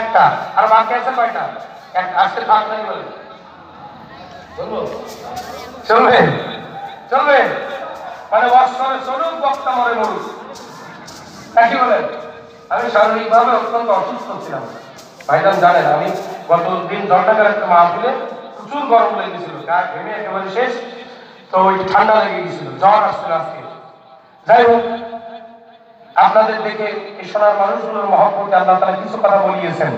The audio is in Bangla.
একটা, আর বাকি আছে কয়টা? আসতে থাক নাই বলে। চলবো? চলবে? মানে বৎসরে চলুক, বক্তা মরে মরুক। কি বলেন আমি শারীরিকভাবে অত্যন্ত অসুস্থ ছিলাম। ভাইজান জানেন, আমি গত দিন দশ টাকার একটা মাহফিলে প্রচুর গরম লেগে গেছিল। গা ঘেমে একেবারে শেষ। তো ওই ঠান্ডা লেগে গেছিল। জ্বর আসছিল আজকে। যাই হোক আপনাদের দেখে এই সোনার মানুষগুলোর মহব্বতে আল্লাহ তারা কিছু কথা বলিয়েছেন।